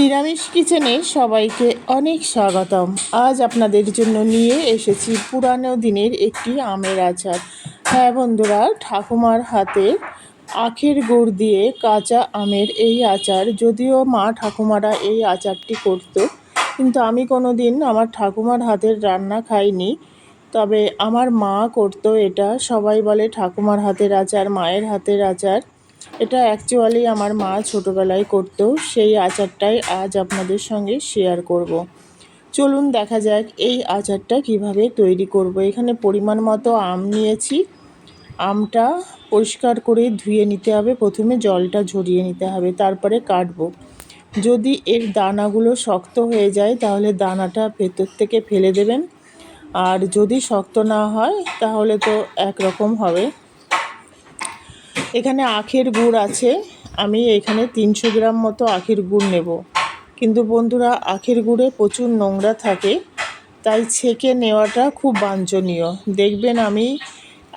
নিরামিষ কিচেনে সবাইকে অনেক স্বাগতম। আজ আপনাদের জন্য নিয়ে এসেছি পুরানো দিনের একটি আমের আচার। হ্যাঁ বন্ধুরা, ঠাকুমার হাতে আখের গুড় দিয়ে কাঁচা আমের এই আচার। যদিও মা ঠাকুমারা এই আচারটি করতো, কিন্তু আমি কোনো দিন আমার ঠাকুমার হাতের রান্না খাইনি। তবে আমার মা করতো এটা। সবাই বলে ঠাকুমার হাতের আচার, মায়ের হাতের আচার। এটা অ্যাকচুয়ালি আমার মা ছোটোবেলায় করতো, সেই আচারটাই আজ আপনাদের সঙ্গে শেয়ার করব। চলুন দেখা যাক এই আচারটা কীভাবে তৈরি করব। এখানে পরিমাণ মতো আম নিয়েছি। আমটা পরিষ্কার করে ধুয়ে নিতে হবে। প্রথমে জলটা ঝরিয়ে নিতে হবে, তারপরে কাটবো। যদি এর দানাগুলো শক্ত হয়ে যায়, তাহলে দানাটা ভেতর থেকে ফেলে দেবেন। আর যদি শক্ত না হয়, তাহলে তো একরকম হবে। এখানে আখের গুড় আছে। আমি এখানে তিনশো গ্রাম মতো আখের গুড় নেব। কিন্তু বন্ধুরা, আখের গুড়ে প্রচুর নোংরা থাকে, তাই ছেঁকে নেওয়াটা খুব বাঞ্ছনীয়। দেখবেন আমি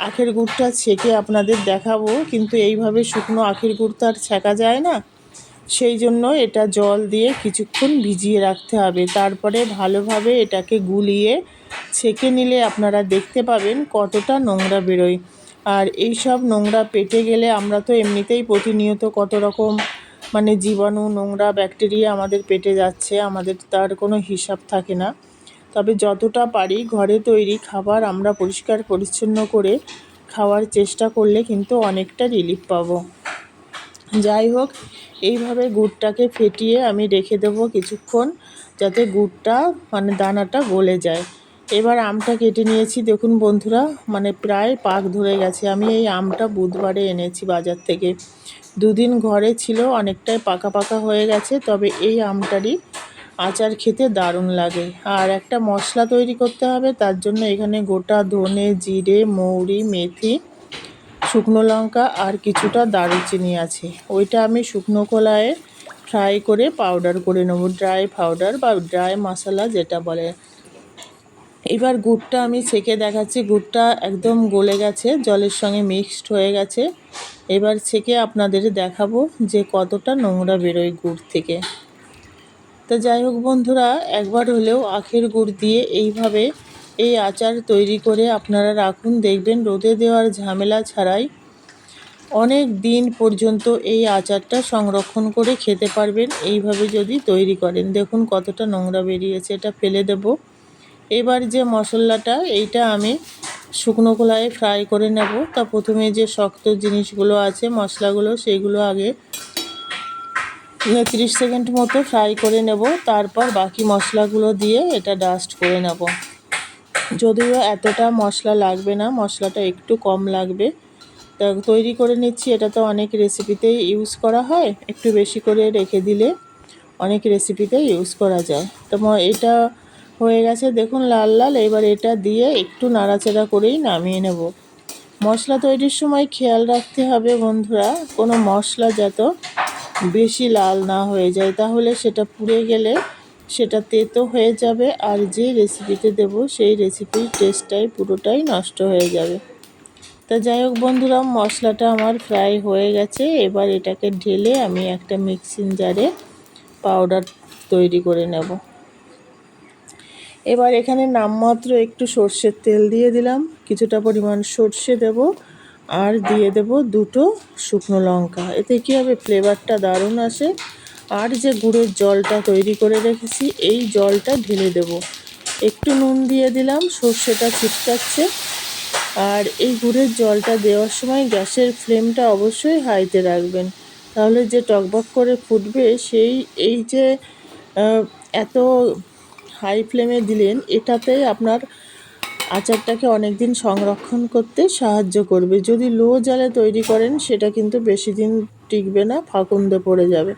আখের গুড়টা ছেঁকে আপনাদের দেখাবো, কিন্তু এইভাবে শুকনো আখের গুড় তো আর ছেঁকা যায় না। সেই জন্য এটা জল দিয়ে কিছুক্ষণ ভিজিয়ে রাখতে হবে। তারপরে ভালোভাবে এটাকে গুলিয়ে ছেঁকে নিলে আপনারা দেখতে পাবেন কতটা নোংরা বেরোয়। আর এই সব নোংরা পেটে গেলে আমরা তো এমনিতেই প্রতিনিয়ত কত রকম মানে জীবাণু, নোংরা ব্যাকটেরিয়া আমাদের পেটে যাচ্ছে, আমাদের তার কোনো হিসাব থাকে না। তবে যতটা পারি ঘরে তৈরি খাবার আমরা পরিষ্কার পরিচ্ছন্ন করে খাওয়ার চেষ্টা করলে কিন্তু অনেকটা রিলিফ পাবো। যাই হোক, এইভাবে গুড়টাকে ফেটিয়ে আমি রেখে দেবো কিছুক্ষণ, যাতে গুড়টা মানে দানাটা গলে যায়। এবার আমটা কেটে নিয়েছি। দেখুন বন্ধুরা মানে প্রায় পাক ধরে গেছে। আমি এই আমটা বুধবারে এনেছি বাজার থেকে। দুদিন ঘরে ছিল, অনেকটাই পাকা পাকা হয়ে গেছে, তবে এই আমটারই আচার খেতে দারুণ লাগে। আর একটা মশলা তৈরি করতে হবে, তার জন্য এখানে গোটা ধনে, জিরে, মৌরি, মেথি, শুকনো লঙ্কা আর কিছুটা দারুচিনি আছে। ওইটা আমি শুকনো কলায় ফ্রাই করে পাউডার করে নেব, ড্রাই পাউডার বা ড্রাই মশলা যেটা বলে। এবার গুড়টা আমি ছেঁকে দেখাচ্ছি। গুড়টা একদম গলে গেছে, জলের সঙ্গে মিক্সড হয়ে গেছে। এবার ছেঁকে আপনাদের দেখাবো যে কতটা নোংরা বেরোয় গুড় থেকে। তো যাই হোক বন্ধুরা, একবার হলেও আখের গুড় দিয়ে এইভাবে এই আচার তৈরি করে আপনারা রাখুন। দেখবেন রোদে দেওয়ার ঝামেলা ছাড়াই অনেক দিন পর্যন্ত এই আচারটা সংরক্ষণ করে খেতে পারবেন। এইভাবে যদি তৈরি করেন, দেখুন কতটা নোংরা বেরিয়েছে। এটা ফেলে দেবো। এবার যে মশলাটা, এইটা আমি শুকনো কলায় ফ্রাই করে নেব। তা প্রথমে যে শক্ত জিনিসগুলো আছে, মশলাগুলো, সেইগুলো আগে তিরিশ সেকেন্ড মতো ফ্রাই করে নেব। তারপর বাকি মশলাগুলো দিয়ে এটা ডাস্ট করে নেব। যদিও এতটা মশলা লাগবে না, মশলাটা একটু কম লাগবে। তা তৈরি করে নিচ্ছি, এটা তো অনেক রেসিপিতেই ইউজ করা হয়। একটু বেশি করে রেখে দিলে অনেক রেসিপিতে ইউজ করা যায়। তো এটা হয়ে গেছে। দেখুন লাল লাল, এবার এটা দিয়ে একটু নাড়াচাড়া করেই নামিয়ে নেব। মশলা তৈরির সময় খেয়াল রাখতে হবে বন্ধুরা, কোনো মশলা যত বেশি লাল না হয়ে যায়। তাহলে সেটা পুড়ে গেলে সেটা তেতো হয়ে যাবে আর যে রেসিপিতে দেব সেই রেসিপির টেস্টটাই পুরোটাই নষ্ট হয়ে যাবে। তা যাই হোক বন্ধুরা, মশলাটা আমার ফ্রাই হয়ে গেছে। এবার এটাকে ঢেলে আমি একটা মিক্সিং জারে পাউডার তৈরি করে নেব। এবার এখানে নামমাত্র একটু সর্ষের তেল দিয়ে দিলাম। কিছুটা পরিমাণ সর্ষে দেব আর দিয়ে দেব দুটো শুকনো লঙ্কা। এতে কী হবে? ফ্লেভারটা দারুণ আসে। আর যে গুড়ের জলটা তৈরি করে রেখেছি, এই জলটা ঢেলে দেব। একটু নুন দিয়ে দিলাম, সর্ষেটা ছিটকাচ্ছে। আর এই গুড়ের জলটা দেওয়ার সময় গ্যাসের ফ্লেমটা অবশ্যই হাইতে রাখবেন। তাহলে যে টকবক করে ফুটবে, সেই, এই যে এত হাই ফ্লেমে দিলেন, এটাতে আপনার আচারটাকে অনেক দিন সংরক্ষণ করতে সাহায্য করবে। যদি লো জালে তৈরি করেন, সেটা কিন্তু বেশি দিন টিকবে না, ফাঁকুন্দে পড়ে যাবে।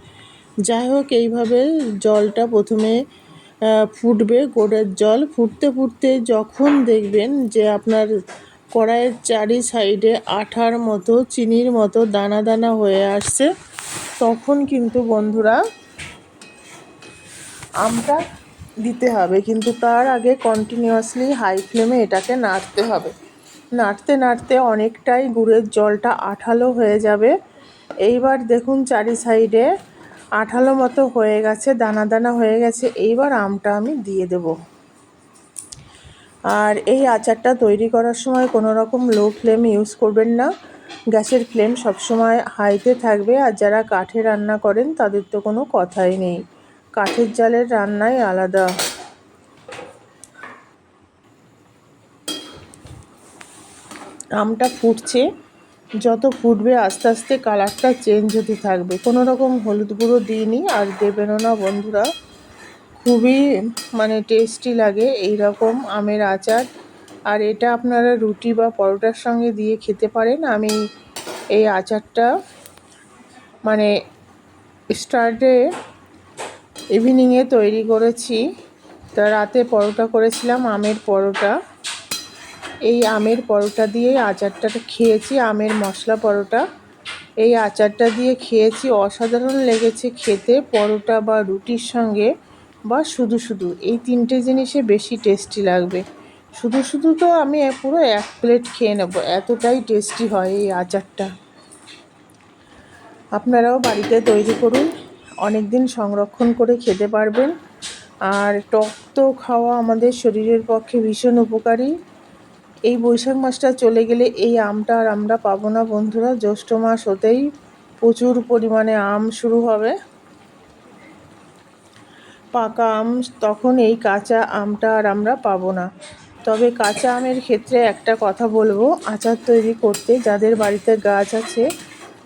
যাই হোক, এইভাবে জলটা প্রথমে ফুটবে, গোড়ের জল। ফুটতে ফুটতে যখন দেখবেন যে আপনার কড়াইয়ের চারি সাইডে আঠার মতো, চিনির মতো দানা দানা হয়ে আসছে, তখন কিন্তু বন্ধুরা, আমটা দিতে হবে, কিন্তু তার আগে কন্টিনিউয়াসলি হাই ফ্লেমে এটাকে নাড়তে হবে। নাড়তে নাড়তে অনেকটাই গুড়ের জলটা আঠালো হয়ে যাবে। এইবার দেখুন চারি সাইডে আঠালো মতো হয়ে গেছে, দানা দানা হয়ে গেছে। এইবার আমটা আমি দিয়ে দেব। আর এই আচারটা তৈরি করার সময় কোনো রকম লো ফ্লেম ইউজ করবেন না। গ্যাসের ফ্লেম সবসময় হাইতে থাকবে। আর যারা কাঠে রান্না করেন, তাদের তো কোনো কথাই নেই। কাঠের জালের রান্নাই আলাদা। আমটা ফুটছে, যত ফুটবে আস্তে আস্তে কালারটা চেঞ্জ হতে থাকবে। কোনো রকম হলুদ গুঁড়ো দিইনি আর দেবেনও না বন্ধুরা। খুবই মানে টেস্টি লাগে এই রকম আমের আচার। আর এটা আপনারা রুটি বা পরোটার সঙ্গে দিয়ে খেতে পারেন। আমি এই আচারটা মানে স্টার্টে ইভিনিংয়ে তৈরি করেছি। তা রাতে পরোটা করেছিলাম, আমের পরোটা। এই আমের পরোটা দিয়ে আচারটা খেয়েছি, আমের মশলা পরোটা। এই আচারটা দিয়ে খেয়েছি, অসাধারণ লেগেছে খেতে, পরোটা বা রুটির সঙ্গে বা শুধু শুধু। এই তিনটে জিনিসে বেশি টেস্টি লাগবে। শুধু শুধু তো আমি পুরো এক প্লেট খেয়ে নেব, এতটাই টেস্টি হয় এই আচারটা। আপনারাও বাড়িতে তৈরি করুন। অনেক দিন সংরক্ষণ করে খেতে পারবেন। আর টক তো খাওয়া আমাদের শরীরের পক্ষে ভীষণ উপকারী। এই বৈশাখ মাসটা চলে গেলে এই আমটা আর আমরা পাবো না বন্ধুরা। জ্যৈষ্ঠ মাস হতেই প্রচুর পরিমাণে আম শুরু হবে। পাকা আম, তখন এই কাঁচা আমটা আর আমরা পাবো না। তবে কাঁচা আমের ক্ষেত্রে একটা কথা বলব, আচার তৈরি করতে যাদের বাড়িতে গাছ আছে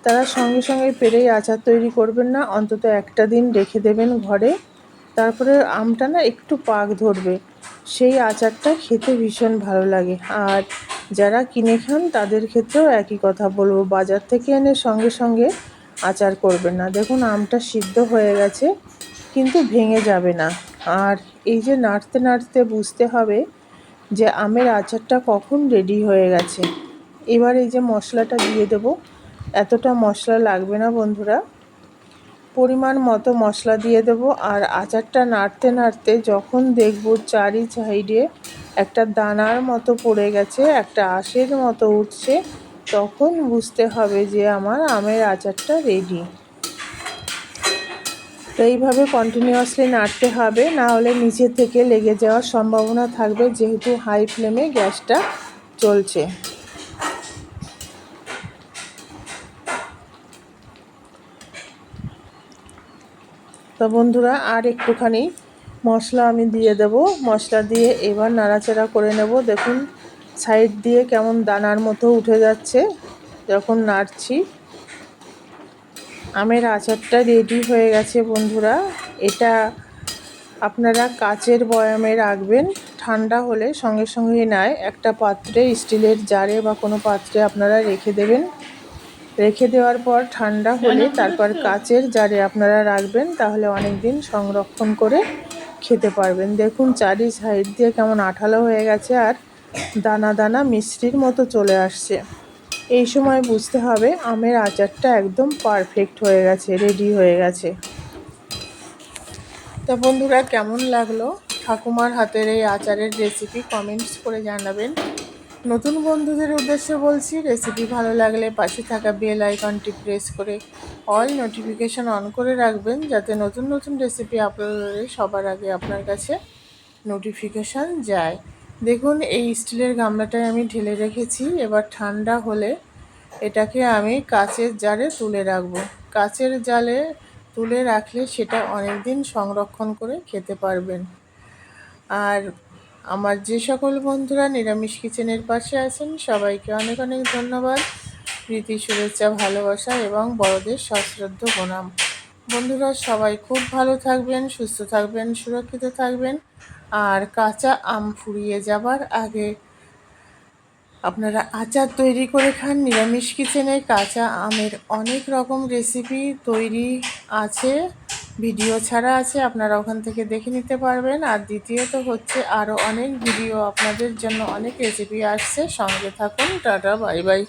তারা সঙ্গে সঙ্গে পেরেই আচার তৈরি করবেন না, অন্তত একটা দিন রেখে দেবেন ঘরে। তারপরে আমটা না একটু পাক ধরবে। সেই আচারটা খেতে ভীষণ ভালো লাগে। আর যারা কিনে খান, তাদের ক্ষেত্রেও একই কথা বলব, বাজার থেকে এনে সঙ্গে সঙ্গে আচার করবেন না। দেখুন, আমটা সিদ্ধ হয়ে গেছে, কিন্তু ভেঙে যাবে না। আর এই যে নাড়তে নাড়তে বুঝতে হবে যে আমের আচারটা কখন রেডি হয়ে গেছে। এবার এই যে মশলাটা দিয়ে দেব। এতটা মশলা লাগবে না বন্ধুরা। পরিমাণ মতো মশলা দিয়ে দেব আর আচারটা নাড়তে নাড়তে যখন দেখব চারি সাইডে একটা দানার মতো পড়ে গেছে, একটা আশের মতো উঠছে, তখন বুঝতে হবে যে আমার আমের আচারটা রেডি তো এইভাবে কন্টিনিউয়াসলি নাড়তে হবে, না হলে নিচে থেকে লেগে যাওয়ার সম্ভাবনা থাকবে যেহেতু হাই ফ্লেমে গ্যাসটা চলছে। তো বন্ধুরা, আর একটুখানি মশলা আমি দিয়ে দেব। মশলা দিয়ে এবার নাড়াচাড়া করে নেব। দেখুন, সাইড দিয়ে কেমন দানার মতো উঠে যাচ্ছে। যখন নাড়ছি, আমের আচারটা রেডি হয়ে গেছে বন্ধুরা। এটা আপনারা কাচের বয়ামে রাখবেন। ঠান্ডা হলে সঙ্গে সঙ্গে নয়। একটা পাত্রে স্টিলের জারে বা কোনো পাত্রে আপনারা রেখে দেবেন। রেখে দেওয়ার পর ঠান্ডা হলে তারপর কাচের জারে আপনারা রাখবেন তাহলে অনেক দিন সংরক্ষণ করে খেতে পারবেন। দেখুন চারি সাইড দিয়ে কেমন আঠালো হয়ে গেছে আর দানা দানা মিষ্টির মতো চলে আসছে। এই সময় বুঝতে হবে আমের আচারটা একদম পারফেক্ট হয়ে গেছে রেডি হয়ে গেছে। তা বন্ধুরা কেমন লাগল? ঠাকুমার হাতের এই আচারের রেসিপি কমেন্টস করে জানাবেন। নতুন বন্ধুদের উদ্দেশ্যে বলছি রেসিপি ভালো লাগলে পাশে থাকা বেল আইকনটি প্রেস করে অল নোটিফিকেশান অন করে রাখবেন, যাতে নতুন নতুন রেসিপি আপলোড সবার আগে আপনার কাছে নোটিফিকেশান যায়। দেখুন, এই স্টিলের গামলাটায় আমি ঢেলে রেখেছি, এবার ঠান্ডা হলে এটাকে আমি কাচের জারে তুলে রাখব। কাচের জালে তুলে রাখলে সেটা অনেক দিন সংরক্ষণ করে খেতে পারবেন। আর আমার যে সকল বন্ধুরা নিরামিষ কিচেনের পাশে আছেন, সবাইকে অনেক অনেক ধন্যবাদ। প্রীতি, শুভেচ্ছা, ভালোবাসা এবং বড়দের সশ্রদ্ধ প্রণাম। বন্ধুরা, সবাই খুব ভালো থাকবেন, সুস্থ থাকবেন, সুরক্ষিত থাকবেন। আর কাঁচা আম ফুরিয়ে যাবার আগে আপনারা আচার তৈরি করে খান নিরামিষ কিচেনে। কাঁচা আমের অনেক রকম রেসিপি তৈরি আছে। ভিডিও ছাড়া আছে, আপনারা ওখান থেকে দেখে নিতে পারবেন। আর দ্বিতীয়ত হচ্ছে আরও অনেক ভিডিও আপনাদের জন্য অনেক রেসিপি আসছে। সঙ্গে থাকুন, টাটা, বাই বাই।